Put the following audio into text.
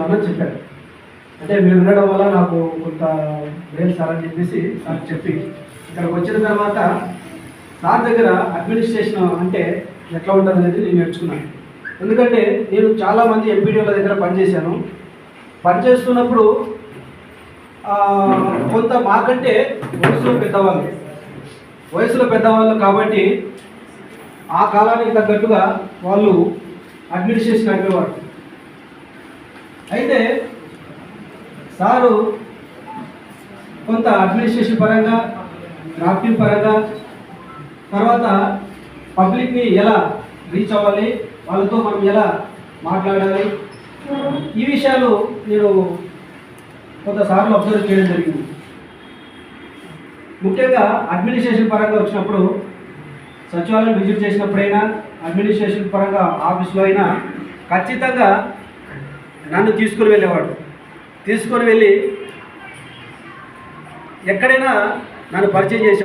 చేస్తున్నానని చెప్పారు అంటే మీరు ఉండడం వల్ల నాకు కొంత మేలు సార్ అని చెప్పేసి సార్ చెప్పి ఇక్కడికి వచ్చిన తర్వాత సార్ దగ్గర అడ్మినిస్ట్రేషన్ అంటే ఎట్లా ఉంటుంది అనేది నేను నేర్చుకున్నాను. ఎందుకంటే నేను చాలామంది ఎంపీడీఓల దగ్గర పనిచేశాను పనిచేస్తున్నప్పుడు కొంత మాకంటే వయసులో పెద్దవాళ్ళు. వయసులో పెద్దవాళ్ళు కాబట్టి ఆ కాలానికి తగ్గట్టుగా వాళ్ళు అడ్మినిస్ట్రేషన్ అయిపోయేవారు. అయితే సారు కొంత అడ్మినిస్ట్రేషన్ పరంగా డ్రాఫ్టింగ్ పరంగా తర్వాత పబ్లిక్ని ఎలా రీచ్ అవ్వాలి వాళ్ళతో మనం ఎలా మాట్లాడాలి ఈ విషయాలు నేను కొంతసార్లు అబ్జర్వ్ చేయడం జరిగింది. ముఖ్యంగా అడ్మినిస్ట్రేషన్ పరంగా వచ్చినప్పుడు సచివాలయం విజిట్ చేసినప్పుడైనా అడ్మినిస్ట్రేషన్ పరంగా ఆఫీస్లో అయినా ఖచ్చితంగా నన్ను తీసుకుని వెళ్ళేవాడు. తీసుకొని వెళ్ళి ఎక్కడైనా నన్ను పరిచయం చేసే